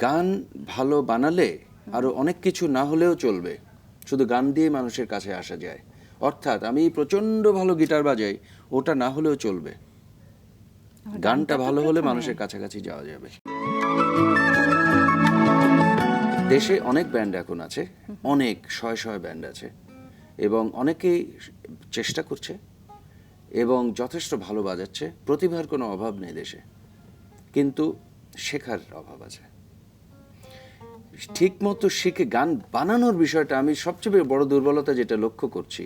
গান ভালো বানালে আরও অনেক কিছু না হলেও চলবে। শুধু গান দিয়ে মানুষের কাছে আসা যায়। অর্থাৎ আমি প্রচণ্ড ভালো গিটার বাজাই ওটা না হলেও চলবে। গানটা ভালো হলে মানুষের কাছাকাছি যাওয়া যাবে। দেশে অনেক ব্যান্ড এখন আছে অনেক শয় শয় ব্যান্ড আছে এবং অনেকেই চেষ্টা করছে এবং যথেষ্ট ভালো বাজাচ্ছে। প্রতিভার কোনো অভাব নেই দেশে। কিন্তু শেখার অভাব আছে। ঠিক মতো শিখে গান বানানোর বিষয়টা আমি সবচেয়ে বড় দুর্বলতা যেটা লক্ষ্য করছি।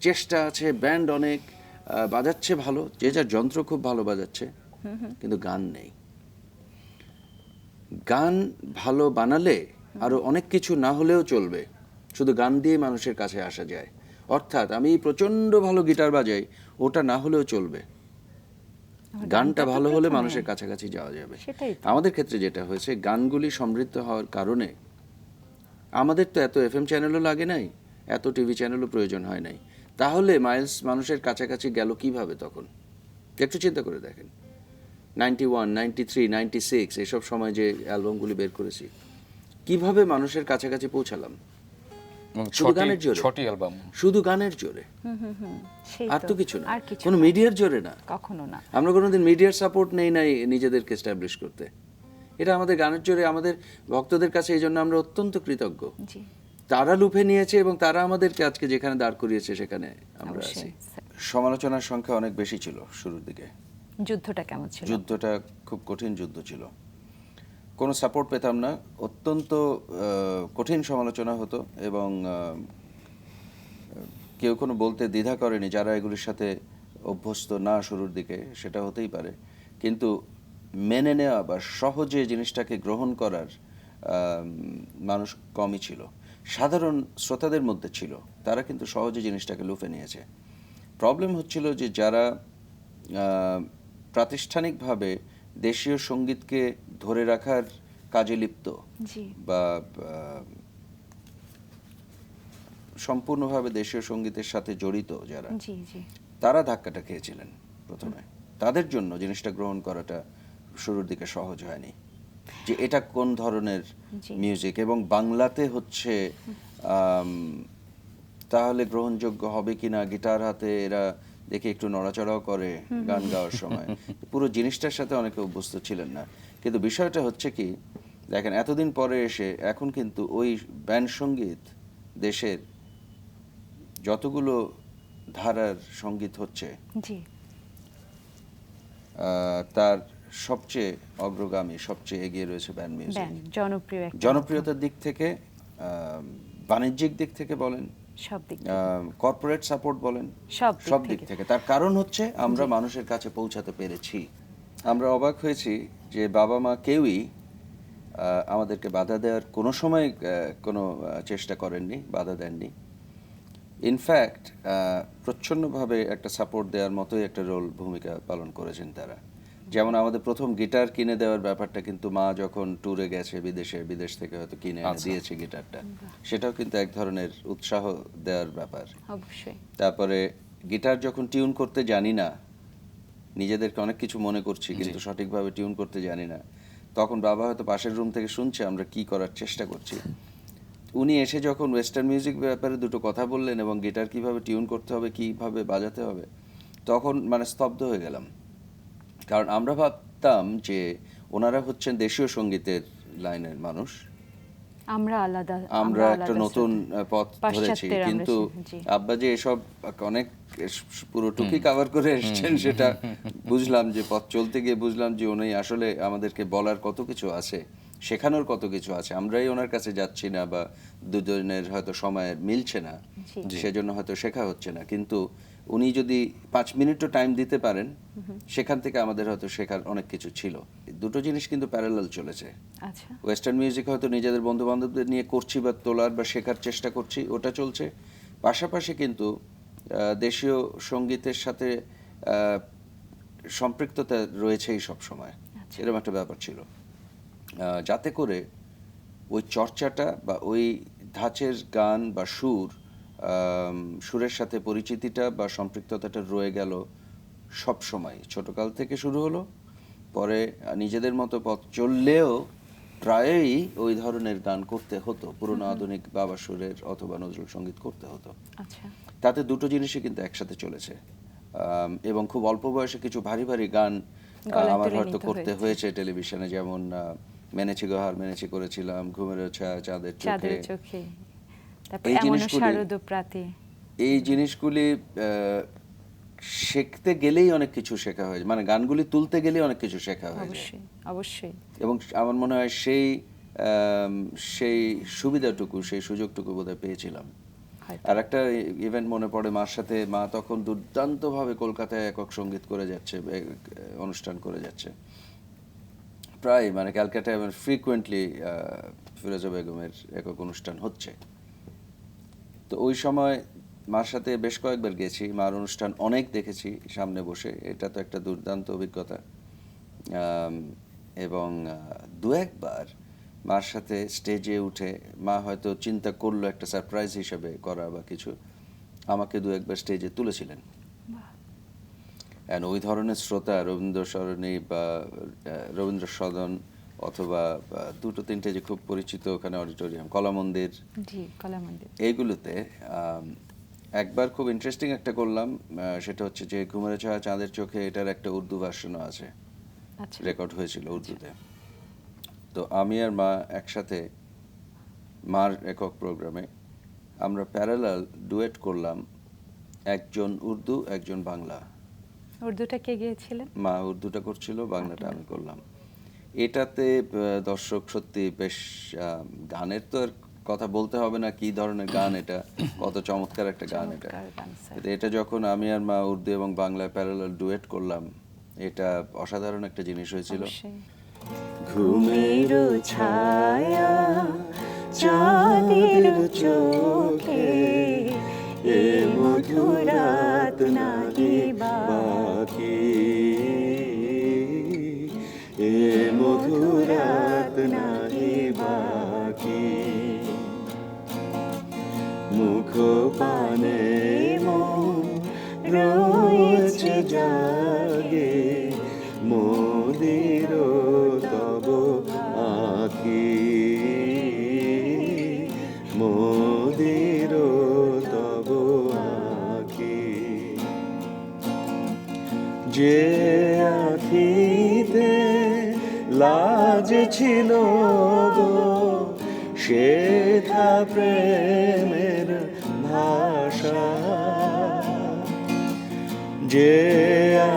চেষ্টা আছে ব্যান্ড অনেক বাজাচ্ছে ভালো যে যার যন্ত্র খুব ভালো বাজাচ্ছে কিন্তু গান নেই। গান ভালো বানালে আরও অনেক কিছু না হলেও চলবে। শুধু গান দিয়ে মানুষের কাছে আসা যায়। অর্থাৎ আমি প্রচণ্ড ভালো গিটার বাজাই ওটা না হলেও চলবে। গানটা ভালো হলে মানুষের কাছাকাছি যাওয়া যাবে। আমাদের ক্ষেত্রে যেটা হয়েছে গানগুলি সমৃদ্ধ হওয়ার কারণে আমাদের তো এত এফএম চ্যানেলও লাগে নাই এত টিভি চ্যানেলও প্রয়োজন হয় নাই। তাহলে মাইলস মানুষের কাছাকাছি গেল কীভাবে তখন? একটু চিন্তা করে দেখেন। Ninety one ninety three ninety six এসব সময় যে অ্যালবামগুলি বের করেছি কীভাবে মানুষের কাছাকাছি পৌঁছালাম? শুধু গানের জোরে? ছটি অ্যালবাম শুধু গানের জোরে? আর তো কিছু না। কোনো মিডিয়ার জোরে না। কখনো না। আমরা কোনোদিন মিডিয়ার সাপোর্ট নেই নাই নিজেদেরকে এস্টাবলিশ করতে। এটা আমাদের গানের জোরে আমাদের ভক্তদের কাছে এই জন্য আমরা অত্যন্ত কৃতজ্ঞ। তারা লুফে নিয়েছে এবং তারা আমাদেরকে আজকে যেখানে দাঁড় করিয়েছে সেখানে আমরা আছি। সমালোচনার সংখ্যা অনেক বেশি ছিল শুরুর দিকে। যুদ্ধটা কেমন ছিল? যুদ্ধটা খুব কঠিন যুদ্ধ ছিল। কোনো সাপোর্ট পেতাম না। অত্যন্ত কঠিন সমালোচনা হতো এবং কেউ কোনো বলতে দ্বিধা করেনি যারা এগুলির সাথে অভ্যস্ত না শুরুর দিকে, সেটা হতেই পারে। কিন্তু মেনে নেওয়া বা সহজে জিনিসটাকে গ্রহণ করার মানুষ কমই ছিল। সাধারণ শ্রোতাদের মধ্যে ছিল। তারা কিন্তু সহজে জিনিসটাকে লুফে নিয়েছে। প্রবলেম হচ্ছিল যে যারা প্রাতিষ্ঠানিকভাবে দেশীয় সঙ্গীতকে ধরে রাখার কাজে লিপ্ত বা সম্পূর্ণভাবে দেশীয় সঙ্গীতের সাথে জড়িত যারা তারা ধাক্কাটা খেয়েছিলেন প্রথমে। তাদের জন্য জিনিসটা গ্রহণ করাটা শুরুর দিকে সহজ হয়নি। যে এটা কোন ধরনের মিউজিক এবং বাংলাতে হচ্ছে তাহলে গ্রহণযোগ্য হবে কিনা? গিটার হাতে এরা দেখে একটু নড়াচড়াও করে গান গাওয়ার সময়। পুরো জিনিসটার সাথে অনেকে অভ্যস্ত ছিলেন না। কিন্তু বিষয়টা হচ্ছে কি দেখেন এতদিন পরে এসে এখন কিন্তু ওই ব্যান্ড সংগীত দেশের যতগুলো ধারার সংগীত হচ্ছে তার সবচেয়ে অগ্রগামী সবচেয়ে এগিয়ে রয়েছে ব্যান্ড মিউজিক। জনপ্রিয় জনপ্রিয়তার দিক থেকে আহ, বাণিজ্যিক দিক থেকে বলেন সব দিক কর্পোরেট সাপোর্ট বলেন সব সব দিক থেকে। তার কারণ হচ্ছে আমরা মানুষের কাছে পৌঁছাতে পেরেছি। আমরা অবাক হয়েছি যে বাবা মা কেউই আমাদেরকে বাধা দেওয়ার কোনো সময় কোনো চেষ্টা করেননি বাধা দেননি। ইনফ্যাক্ট প্রচ্ছন্নভাবে একটা সাপোর্ট দেওয়ার মতোই একটা রোল ভূমিকা পালন করেছেন তারা। যেমন আমাদের প্রথম গিটার কিনে দেওয়ার ব্যাপারটা কিন্তু মা যখন ট্যুরে গেছে বিদেশে বিদেশ থেকে হয়তো কিনে এনে আচ্ছা। দিয়েছে গিটারটা। সেটাও কিন্তু এক ধরনের উৎসাহ দেওয়ার ব্যাপার। অবশ্যই। তারপরে গিটার যখন টিউন করতে জানি না নিজেদেরকে অনেক কিছু মনে করছি কিন্তু সঠিকভাবে টিউন করতে জানি না তখন বাবা হয়তো পাশের রুম থেকে শুনছে আমরা কি করার চেষ্টা করছি। উনি এসে যখন ওয়েস্টার্ন মিউজিক ব্যাপারে দুটো কথা বললেন এবং গিটার কীভাবে টিউন করতে হবে কীভাবে বাজাতে হবে তখন মানে স্তব্ধ হয়ে গেলাম। কারণ আমরা ভাবতাম যে ওনারা হচ্ছেন দেশীয় সঙ্গীতের লাইনের মানুষ। আমরা আলাদা আমরা একটা নতুন পথ ধরেছি। কিন্তু আব্বা যে এসব অনেক পুরো টুকি কভার করে এসেছেন সেটা বুঝলাম যে পথ চলতে গিয়ে বুঝলাম যে উনি আসলে আমাদেরকে বলার কত কিছু আছে। শেখানোর কত কিছু আছে? আমরাই ওনার কাছে যাচ্ছি না বা দুজনের হয়তো সময় মিলছে না। সেজন্য হয়তো শেখা হচ্ছে না। কিন্তু উনি যদি পাঁচ মিনিটও টাইম দিতে পারেন সেখান থেকে আমাদের হয়তো শেখার অনেক কিছু ছিল। দুটো জিনিস কিন্তু প্যারালাল চলেছে। আচ্ছা। ওয়েস্টার্ন মিউজিক হয়তো নিজেদের বন্ধু বান্ধবদের নিয়ে করছি বা তোলার বা শেখার চেষ্টা করছি ওটা চলছে। পাশাপাশি কিন্তু দেশীয় সঙ্গীতের সাথে সম্পৃক্ততা রয়েছেই সব সময় এরকম একটা ব্যাপার ছিল। যাতে করে ওই চর্চাটা বা ওই ধাঁচের গান বা সুর সুরের সাথে পরিচিতিটা বা সম্পৃক্ততাটা রয়ে গেল সব সময়। ছোটকাল থেকে শুরু হলো পরে নিজেদের মতো পথ চললেও প্রায়ই ওই ধরনের গান করতে হতো পুরনো আধুনিক বাবা সুরের অথবা নজরুল সংগীত করতে হতো। আচ্ছা। তাতে দুটো জিনিসই কিন্তু একসাথে চলেছে। এবং খুব অল্প বয়সে কিছু ভারী ভারী গান আমার হয়তো করতে হয়েছে। টেলিভিশনে যেমন মেনেছি গোহার মেনেছি করেছিলাম ঘুমের ছায়া চাঁদের চাঁদের চোখে। এই জিনিসগুলি- এই জিনিসগুলি শিখতে গেলেই অনেক কিছু শেখা হয়ে যায়। মানে গানগুলি তুলতে গেলেই অনেক কিছু শেখা হয়ে অবশ্যই অবশ্যই। এবং আমার মনে হয় সেই সেই সুবিধাটুকু সেই সুযোগটুকু বোধহয় পেয়েছিলাম। আর একটা ইভেন্ট মনে পড়ে মার সাথে। মা তখন দুর্দান্তভাবে কলকাতায় একক সংগীত করে যাচ্ছে অনুষ্ঠান করে যাচ্ছে। প্রায় মানে ক্যালকাটায় ফ্রিকুয়েন্টলি ফিরোজা বেগমের একক অনুষ্ঠান হচ্ছে। তো ওই সময় মার সাথে বেশ কয়েকবার গেছি, মার অনুষ্ঠান অনেক দেখেছি সামনে বসে, এটা তো একটা দুর্দান্ত অভিজ্ঞতা। এবং দু একবার মার সাথে স্টেজে উঠে মা হয়তো চিন্তা করল একটা সারপ্রাইজ হিসেবে করা বা কিছু, আমাকে দু একবার স্টেজে তুলেছিলেন। And ওই ধরনের শ্রোতা রবীন্দ্র সরণি বা রবীন্দ্র সদন অথবা দুটো তিনটে যে খুব পরিচিত ওখানে অডিটোরিয়াম কলা মন্দির এইগুলোতে একবার খুব ইন্টারেস্টিং একটা করলাম সেটা হচ্ছে যে ঘুমের ছায়া চাঁদের চোখে এটার একটা উর্দু ভার্সনও আছে। আচ্ছা। রেকর্ড হয়েছিল উর্দুতে। তো আমি আর মা একসাথে মার একক প্রোগ্রামে আমরা প্যারালাল ডুয়েট করলাম একজন উর্দু একজন বাংলা। উর্দুটা কে গিয়েছিলেন? মা উর্দুটা করছিল বাংলাটা আমি করলাম। এটাতে দর্শক সত্যি বেশ গানের তো আর কথা বলতে হবে না কি ধরনের গান এটা কত চমৎকার একটা গান এটা। এটা যখন আমি আর মা উর্দু এবং বাংলায় প্যারালাল ডুয়েট করলাম এটা অসাধারণ একটা জিনিস হয়েছিল। ঘুমের ছায়া চাঁদের চোখে জাগে মোদির তব আখি। মোদির তব আখি। যে আখিতে লাজ ছিল গো শেখা প্রেমের যে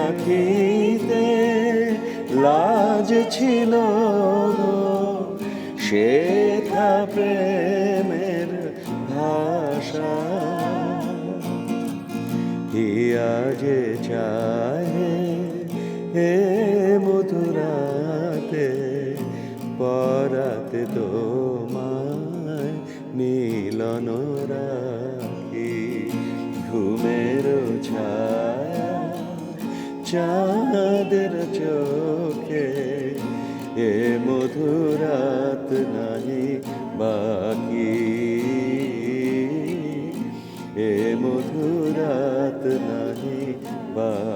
আখিতে লাজ ছিল গো শেখা প্রেমের ভাষা। হিয়া যে চাহে হে মধুরাতে, পরাতে তোমায় মিলন রাখি। ঘুমের ছায়া চাঁদের চোখে এ মধুরাত নাহি বাকি। এ মধুরাত নাহি বাকি।